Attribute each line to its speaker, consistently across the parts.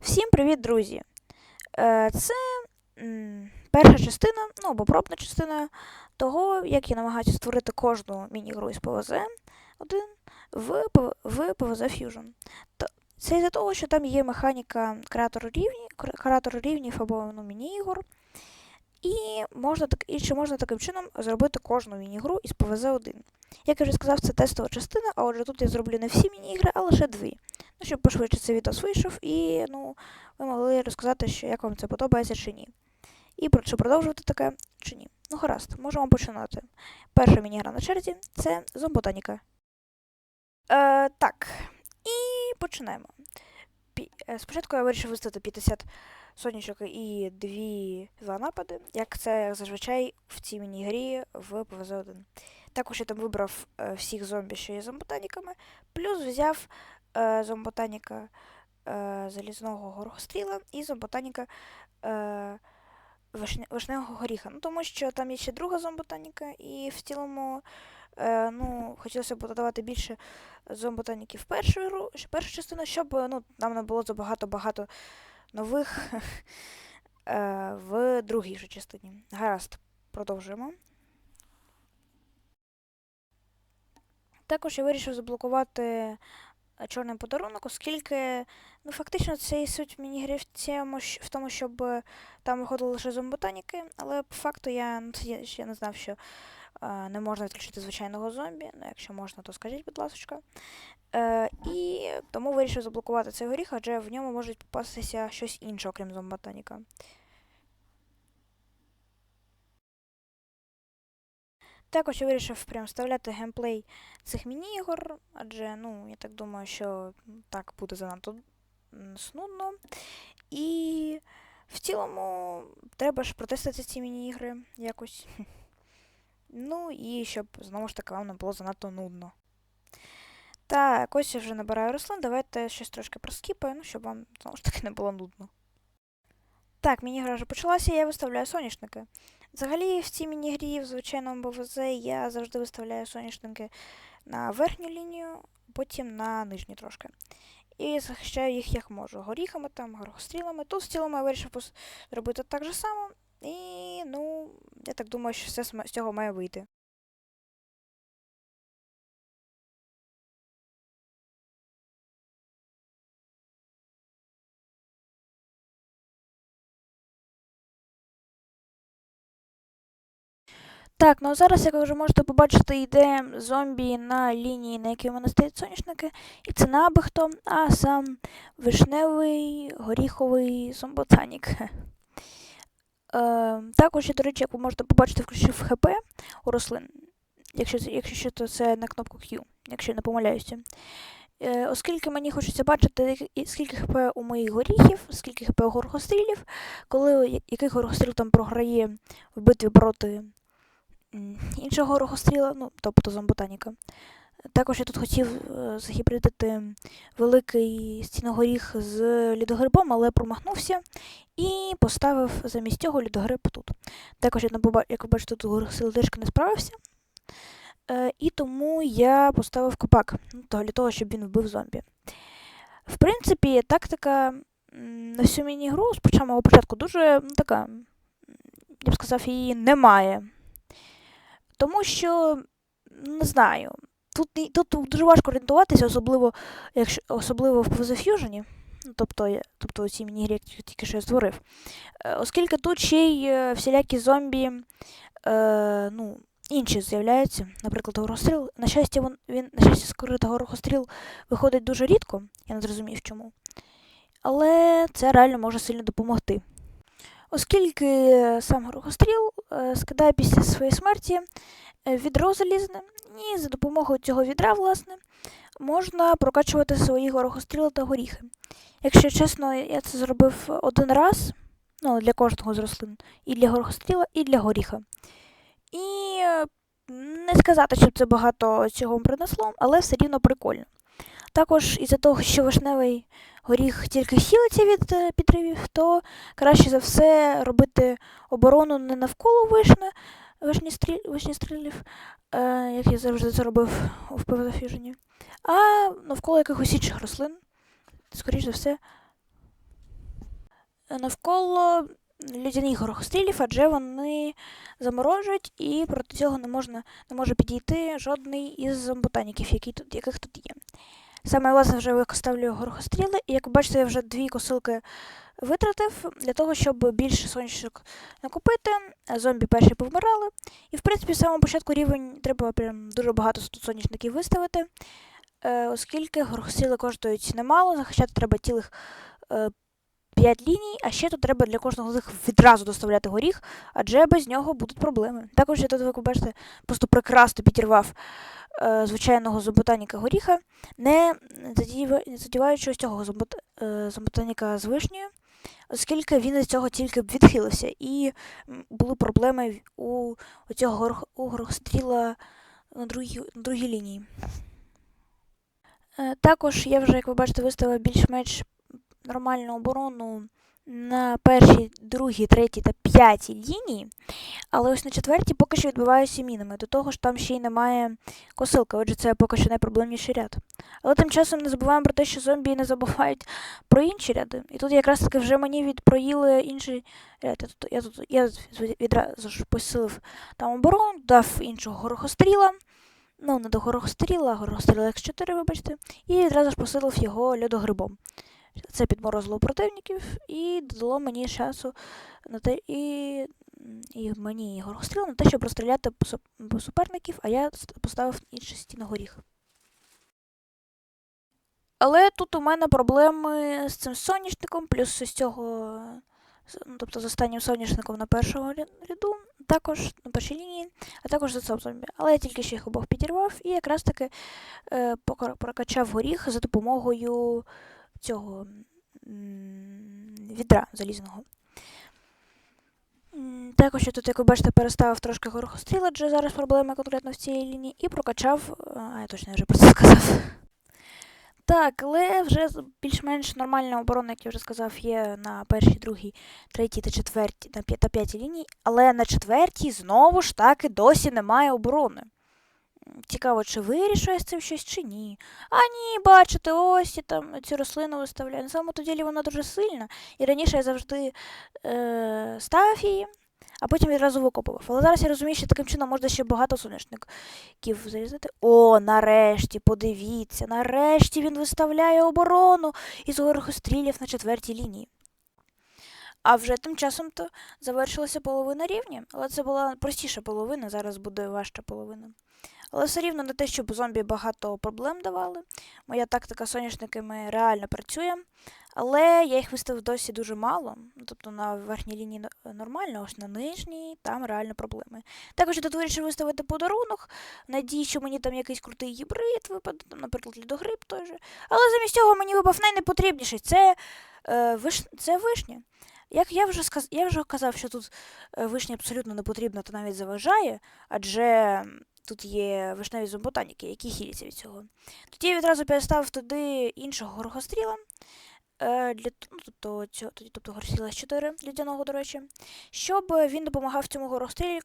Speaker 1: Всім привіт, друзі! Е, Це перша частина, ну або пробна частина того, як я намагаюся створити кожну міні-гру із ПВЗ 1 в, в ПВЗ Fusion. Це із-за того, що там є механіка креатору рівні, кре- креатору рівнів або ну, міні-ігор. І можна так, і чи можна таким чином зробити кожну міні-гру із ПВЗ 1. Як я вже сказав, це тестова частина, а отже тут я зроблю не всі міні-ігри, а лише дві. Ну, щоб пошвидше цей відос вийшов, і ну, ви могли розказати, що як вам це подобається чи ні. І про чи продовжувати таке, чи ні. Ну, гаразд, можемо починати. Перша міні-гра на черзі це зомботаніка. Е, так. І починаємо. Пі- е, спочатку я вирішив виставити 50 сонячок і дві, два напади, як це зазвичай в цій міні-грі в ПВЗ 1. Також я там вибрав е, всіх зомбі, що є зомботаніками, плюс взяв е, зомботаніка е, залізного горохостріла і зомботаніка е, вишня, вишневого горіха. Ну, тому що там є ще друга зомботаніка, і в цілому е, ну, хотілося б додавати більше зомботаніків першу першу частину, щоб ну, нам не було забагато-багато нових е, в другій же частині. Гаразд, продовжуємо. Також я вирішив заблокувати чорний подарунок, оскільки ну, фактично це і суть міні-гри в тому, щоб е, там виходили лише зомботаніки, але по факту я ну, я ще не знав, що е, не можна відключити звичайного зомбі. Ну, якщо можна, то скажіть, будь ласка. Е, і тому вирішив заблокувати цей горіх, адже в ньому можуть попастися щось інше, окрім зомботаніка. Також я вирішив прям вставляти геймплей цих міні-ігор, адже, ну, я так думаю, що так буде занадто снудно. І в цілому треба ж протестити ці міні-ігри якось. Ну і щоб знову ж таки вам не було занадто нудно. Так, ось я вже набираю рослин. Давайте щось трошки проскіпаю, ну, щоб вам знову ж таки не було нудно. Так, міні-гра вже почалася, я виставляю соняшники. Взагалі, в цій міні-грі в звичайному БВЗ я завжди виставляю соняшники на верхню лінію, потім на нижню трошки. І захищаю їх як можу. Горіхами там, горохострілами. Тут в цілому я вирішив зробити так же само. І, ну, я так думаю, що все з цього має вийти. Так, ну а зараз, як ви вже можете побачити, йде зомбі на лінії, на якій мене стоять соняшники. І це аби а сам вишневий горіховий зомботанік. Е, також до речі, як ви можете побачити, включив ХП у рослин. Якщо, якщо що, то це на кнопку Q, якщо я не помиляюся. Е, оскільки мені хочеться бачити, скільки ХП у моїх горіхів, скільки ХП у горохострілів, коли який горохостріл там програє в битві проти іншого горохостріла, ну, тобто зомботаніка. Також я тут хотів е, загібридити великий стіногоріх з лідогрибом, але промахнувся і поставив замість цього лідогриб тут. Також, як ви бачите, тут горохостріл не справився. Е, і тому я поставив копак ну, для того, щоб він вбив зомбі. В принципі, тактика на всю міні-гру з самого початку дуже ну, така, я б сказав, її немає. Тому що, не знаю, тут, тут дуже важко орієнтуватися, особливо, якщо, особливо в Fusion, тобто, тобто у цій міні-грі, яку тільки що я створив. Е, Оскільки тут ще й е, всілякі зомбі, е, ну, інші з'являються, наприклад, горохостріл. На щастя, він, він на щастя, скорити горохостріл виходить дуже рідко, я не зрозумів чому. Але це реально може сильно допомогти. Оскільки е, сам горохостріл е, скидає після своєї смерті е, відро залізне, і за допомогою цього відра, власне, можна прокачувати свої горохостріли та горіхи. Якщо чесно, я це зробив один раз, ну, для кожного з рослин, і для горохостріла, і для горіха. І не сказати, щоб це багато цього принесло, але все рівно прикольно. Також із-за того, що вишневий горіх тільки хілиться від е, підривів, то краще за все робити оборону не навколо вишни, вишні, стріль, вишні стрілів, е, як я завжди це робив в PvP а навколо якихось інших рослин. Скоріше за все. навколо людяних горохострілів, адже вони заморожують і проти цього не можна не може підійти жодний із ботаніків, які тут, яких тут є. Саме власне вже виставлю горохостріли, і як ви бачите, я вже дві косилки витратив для того, щоб більше сонячок накупити. Зомбі перші повмирали. І, в принципі, з самому початку рівень треба прям дуже багато сонячників виставити, е, оскільки горохостріли коштують немало, захищати треба цілих е, 5 ліній, а ще тут треба для кожного з них відразу доставляти горіх, адже без нього будуть проблеми. Також я тут, ви бачите, просто прекрасно підірвав е, звичайного зомботаніка горіха, не задіва- задіваючи ось цього зомбот, е, зомботаніка з вишнею, оскільки він від цього тільки відхилився, і були проблеми у, у цього горохстріла на другій, на другій лінії. Е, Також я вже, як ви бачите, виставив більш-менш нормальну оборону на першій, другій, третій та п'ятій лінії, але ось на четвертій поки що відбиваюся мінами. До того ж там ще й немає косилки, отже, це поки що найпроблемніший ряд. Але тим часом не забуваємо про те, що зомбі не забувають про інші ряди. І тут якраз таки вже мені відпроїли інший ряд. Я тут, я тут, я відразу ж посилив там оборону, дав іншого горохостріла. Ну, не до горохостріла, а горохостріла X4, вибачте, і відразу ж посилив його льодогрибом. Це підморозило противників і додало мені часу на те, і, і мені і горохостріл на те, щоб розстріляти суперників, а я поставив інші стіни горіх. Але тут у мене проблеми з цим соняшником, плюс з цього, ну, тобто з останнім соняшником на першому ряду, також на першій лінії, а також за зомбі. Але я тільки що їх обох підірвав і якраз таки е, прокачав горіх за допомогою цього відра залізного. Також я тут, як ви бачите, переставив трошки горохостріл, адже зараз проблеми конкретно в цій лінії, і прокачав. е, А, я точно вже про це сказав. Так, але вже більш-менш нормальна оборона, як я вже сказав, є на першій, другій, третій та четвертій та п'ятій лінії, але на четвертій знову ж таки досі немає оборони. Цікаво, чи вирішує з цим щось, чи ні. А ні, бачите, ось я там цю рослину виставляю. На самому то вона дуже сильна. І раніше я завжди е, ставив її, а потім відразу викопував. Але зараз я розумію, що таким чином можна ще багато соняшників зарізати. О, нарешті, подивіться, нарешті він виставляє оборону із горохострілів на четвертій лінії. А вже тим часом то завершилася половина рівня, але це була простіша половина, зараз буде важча половина. Але все рівно не те, щоб зомбі багато проблем давали. Моя тактика соняшниками реально працює, але я їх виставив досі дуже мало. Тобто на верхній лінії нормально, ось на нижній там реально проблеми. Також я тут вирішив виставити подарунок, в надії, що мені там якийсь крутий гібрид випаде, там, наприклад, лідогриб той же. Але замість цього мені випав найнепотрібніший це, е, виш... це вишня. Як я вже сказ... я вже казав, що тут е, вишня абсолютно не потрібна та навіть заважає, адже тут є вишневі зомботаніки, які хіляться від цього. Тоді я відразу переставив туди іншого горохостріла, е, для, ну, тобто, цього, тобто горохостріла С4 лідяного, до речі, щоб він допомагав цьому горохострілі,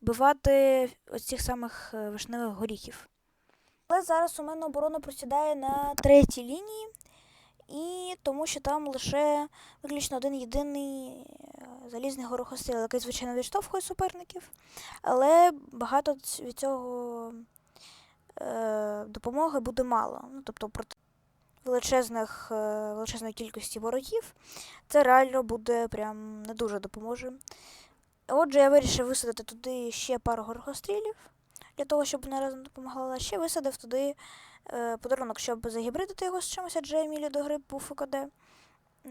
Speaker 1: бивати ось цих самих е, вишневих горіхів. Але зараз у мене оборона просідає на третій лінії, і тому що там лише виключно один єдиний залізний горохостріл, який, звичайно, відштовхує суперників, але багато від цього е, допомоги буде мало. Ну, тобто проти величезних, е, величезної кількості ворогів це реально буде прям не дуже допоможе. Отже, я вирішив висадити туди ще пару горохострілів для того, щоб вони разом допомагали, а ще висадив туди е, подарунок, щоб загібридити його з чимось, адже Емілі до гриб був УКД.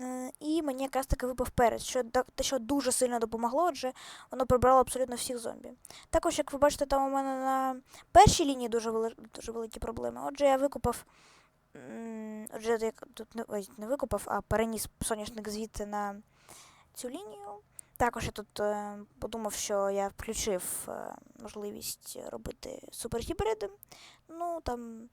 Speaker 1: Е, І мені якраз таки випав перець, що те, що дуже сильно допомогло, адже воно прибрало абсолютно всіх зомбі. Також, як ви бачите, там у мене на першій лінії дуже, вели, дуже великі проблеми. Отже, я викопав. м, Отже, я тут не, ой, не викопав, а переніс соняшник звідти на цю лінію. Також я тут е, подумав, що я включив е, можливість робити супергібриди. Ну, там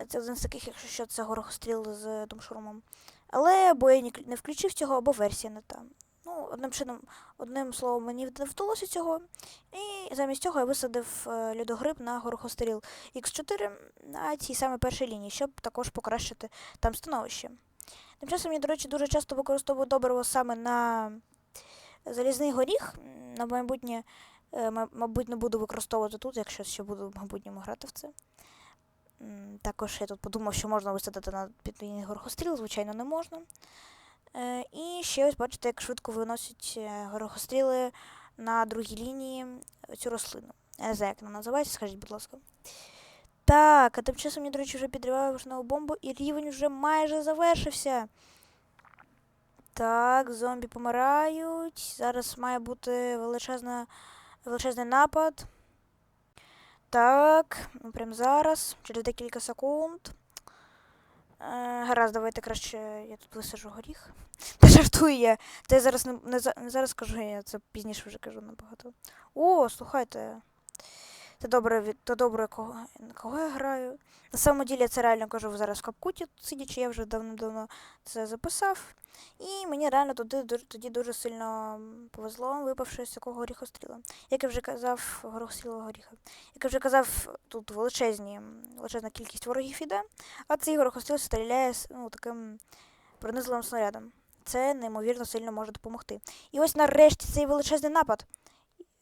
Speaker 1: е, це один з таких, якщо що, це горохостріл з домшурмом. Але або я не включив цього, або версія не та. Ну, одним чином, одним словом, мені не вдалося цього. І замість цього я висадив е, льодогриб на горохостріл Х4 на цій саме першій лінії, щоб також покращити там становище. Тим часом я, до речі, дуже часто використовую добриво саме на залізний горіх. На майбутнє, е, мабуть, не буду використовувати тут, якщо ще буду в майбутньому грати в це. Також я тут подумав, що можна висадити на підвійний горохостріл, звичайно, не можна. Е, І ще ось бачите, як швидко виносять е, горохостріли на другій лінії цю рослину. Не знаю, як вона називається, скажіть, будь ласка. Так, а тим часом я, до речі, вже підриваю вишневу бомбу, і рівень вже майже завершився. Так, зомбі помирають. Зараз має бути величезна, величезний напад. Так, ну прям зараз, через декілька секунд. Е, гаразд, давайте краще я тут висажу горіх. Та жартую я. Та я зараз не, не, не зараз кажу, я це пізніше вже кажу набагато. О, слухайте. Це добре, від- то добре, кого, кого я граю. На самому ділі я це реально кажу зараз в капкуті, сидячи, я вже давно-давно це записав. І мені реально тоді, тоді дуже сильно повезло, випавши з такого горіхостріла. Як я вже казав, горохострілого горіха. Як я вже казав, тут величезні, величезна кількість ворогів іде, а цей горохостріл стріляє ну, таким пронизливим снарядом. Це неймовірно сильно може допомогти. І ось нарешті цей величезний напад.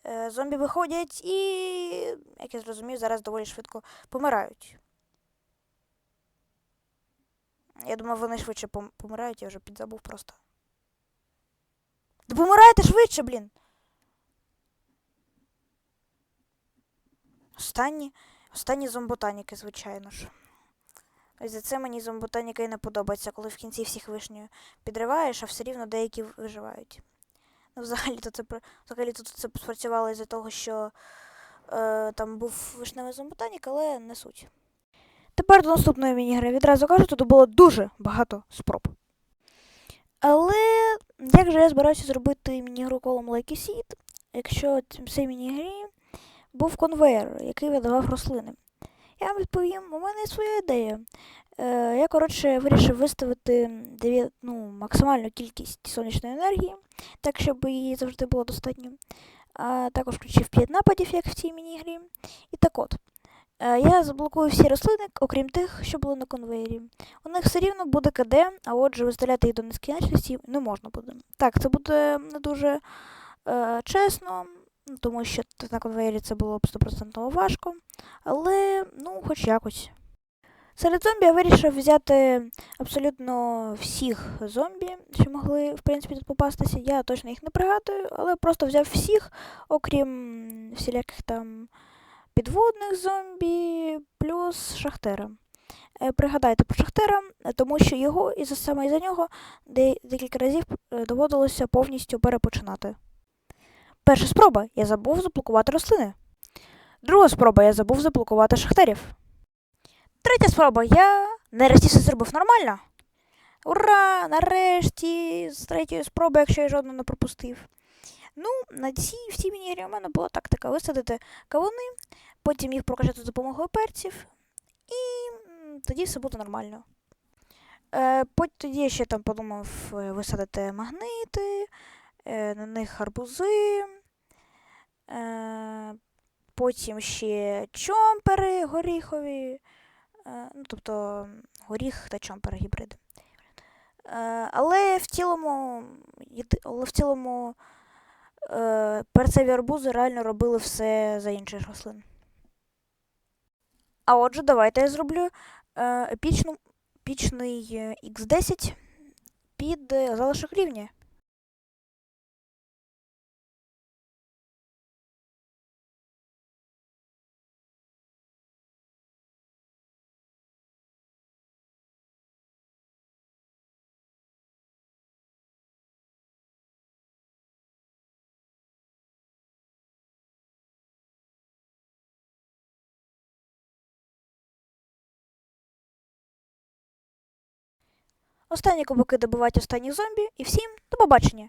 Speaker 1: Е, Зомбі виходять і, як я зрозумів, зараз доволі швидко помирають. Я думав, вони швидше помирають, я вже підзабув просто. Да помирайте швидше, блін. Останні, останні зомботаніки, звичайно ж. Ось за це мені зомботаніка і не подобається, коли в кінці всіх вишню підриваєш, а все рівно деякі виживають. Ну, взагалі то це взагалі тут це спрацювало із-за того, що е, там був вишневий зомботанік, але не суть. Тепер до наступної мінігри. Відразу кажу, тут було дуже багато спроб. Але як же я збираюся зробити мінігру колом a якщо в цій мінігрі був конвейер, який видавав рослини? Я вам відповім, у мене є своя ідея. Е, я, коротше, вирішив виставити дев'я- ну, максимальну кількість сонячної енергії, так, щоб її завжди було достатньо. А також включив 5 нападів, як в цій міні-грі. І так от. е, Я заблокую всі рослини, окрім тих, що були на конвеєрі. У них все рівно буде КД, а отже, виставляти їх до нескінченності не можна буде. Так, це буде не дуже е, чесно, тому що на конвеєрі це було б 100% важко. Але, ну, хоч якось. Серед зомбі я вирішив взяти абсолютно всіх зомбі, що могли, в принципі, тут попастися. Я точно їх не пригадую, але просто взяв всіх, окрім всіляких там підводних зомбі, плюс шахтера. Е, Пригадайте про шахтера, тому що його і за саме за нього де- декілька разів е, доводилося повністю перепочинати. Перша спроба я забув заблокувати рослини. Друга спроба я забув заблокувати шахтерів. Третя спроба я нарешті все зробив нормально. Ура! Нарешті! З третьої спроби, якщо я жодну не пропустив. Ну, на цій всій мінігрі у мене була тактика висадити кавуни, потім їх прокачати за допомогою перців, і тоді все буде нормально. Е, тоді я ще там подумав е, висадити магнити, е, на них гарбузи, потім ще чомпери горіхові. Е, ну, тобто горіх та чомпер гібрид. Е, але в цілому, але в цілому е, перцеві арбузи реально робили все за інших рослин. А отже, давайте я зроблю е, епічну, епічний е, X10 під е, залишок рівня. Останні кубики добивають останніх зомбі, і всім до побачення!